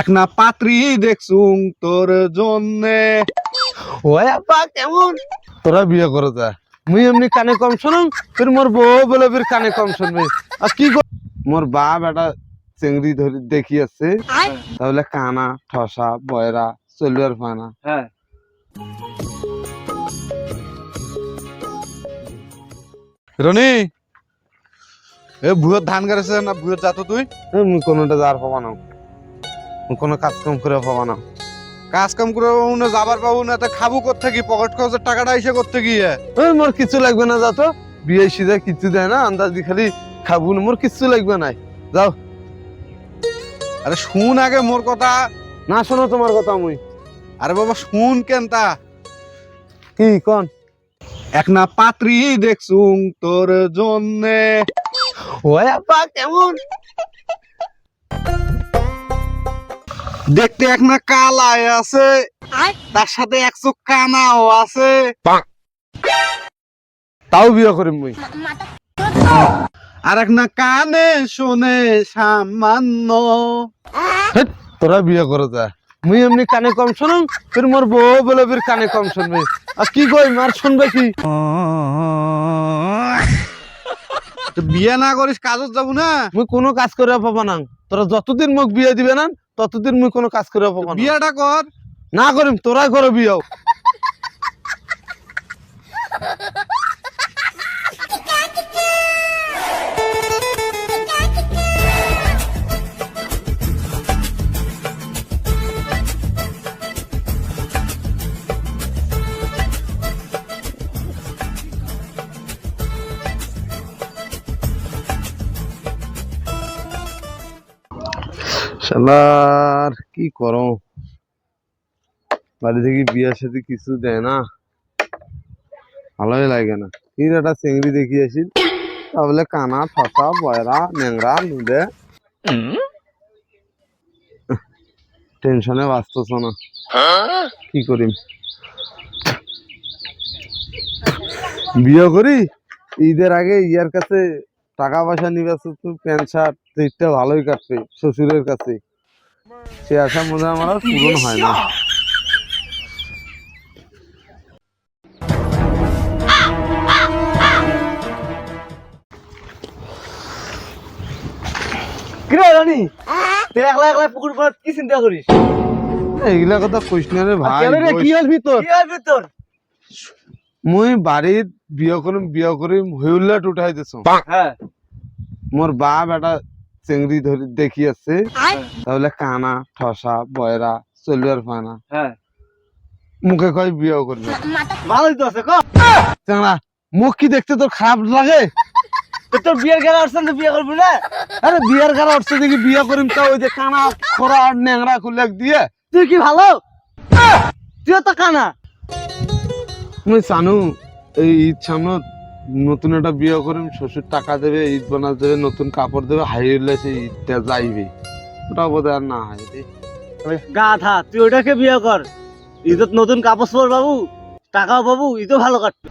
এক না পাত্রী দেখছুং তোর জন্যে। ওই আপা কেমন? তোরা বিয়ে করে যা। মুই এমনি কানে কম শুনুম ফির মোর বউ বলে ফির কানে কম শুনবে। আর কি মোর বাপ একটা চেংড়ি ধরি দেখি আছে। তাহলে কানা ঠসা বয়রা চলবার ফানা। হ্যাঁ। রনি এ ভুয়র ধান গাড়েছে না ভুয়র যাত তুই? এ, মুই কোনোটা যার পাবা না। কোনো কাজ কাম করে পাবা না। কাজ কাম করে পাবো না যাবার পাবো না তা খাব করতে কি? পকেট খরচের টাকাটা এসে করতে গিয়ে? মোর কিছু লাগবে না যাতো বিয়ে সিধা কিছু দেয় না আন্দাজি খালি খাব না মোর কিছু লাগবে না যাও। আরে শুন আগে মোর কথা। না শোনো তোমার কথা মুই। আরে বাবা শুন কেন তা? কি কন? এক না পাত্রী দেখছুং তোর জন্যে। আপা কেমন? দেখতে এক না কালায় আছে। তার সাথে এক চোখ কানাও আছে। তাও বিয়ে করিম মুই। আর এক না কানে শোনে সামান্য। তোরা বিয়ে করে যা। মুই এমনি কানে কম শুনুম ফির মোর বউ বলে কানে কম শুনবে। আর কি কই মার শুনবে কি? তো বিয়ে না করিস কাজত যাব না। মুই কোনো কাজ করে পাবা না। তোরা যতদিন মোক বিয়ে দিবে না ততদিন মুই কোনো কাজ করে পাবো বিয়াটা কর। না করিম তোরা করো বিয়ে শালার কি করো বাড়ি থেকে বিয়ের সাথে কিছু দেয় না। ভালোই লাগে না। কি একটা চিংড়ি দেখি আসি তাহলে কানা ঠসা বয়রা ন্যাংরা নুদে। টেনশনে বাঁচতেছ না? কি করি বিয়ে করি? ঈদের আগে ইয়ার কাছে টাকা পয়সা নিবে প্যান্ট, শার্ট এইটা ভালোই কাটবে শ্বশুরের কাছে। সে আশা মনে হয় আমার আর পূরণ হয় না। কিরে রানী? তুই একলা একলা পুকুর পাড় কি চিন্তা করিস? এইগুলা কথা কইস না রে ভাই কেন রে, কি বইস। হল ভিতর? কি হল ভিতর? মুই বাড়িত বিয়ে করিম বিয়ে করিম দিছ হ্যাঁ। মোর বাপ একটা চেংড়ি ধরি দেখি আছে। তাহলে কানা ঠসা বয়রা চলবার পানা হ্যাঁ মুখে কয় বিয়ে করবে ভালোই তো আছে ক। চেংড়া মুখ কি দেখতে তোর খারাপ লাগে? তো তোর বিয়ের গেলা আসছেন তো বিয়ে করবি না? আরে বিয়ার কারা উঠছে দেখি বিয়ে করিম তা ওই যে কানা খরা আর ন্যাংরা খুলে দিয়ে। তুই কি ভালো? তুইও তো কানা। মুই জানু এই সামনে নতুন একটা বিয়ে করেন শ্বশুর টাকা দেবে ঈদ বোনাস দেবে নতুন কাপড় দেবে হাই উঠলে সেই ঈদটা যাইবে। ওটা বোধহয় আর না হয় থা তুই ওটাকে বিয়ে কর। ঈদত নতুন কাপড় সর বাবু টাকাও পাবু ঈদও ভালো কাটবে।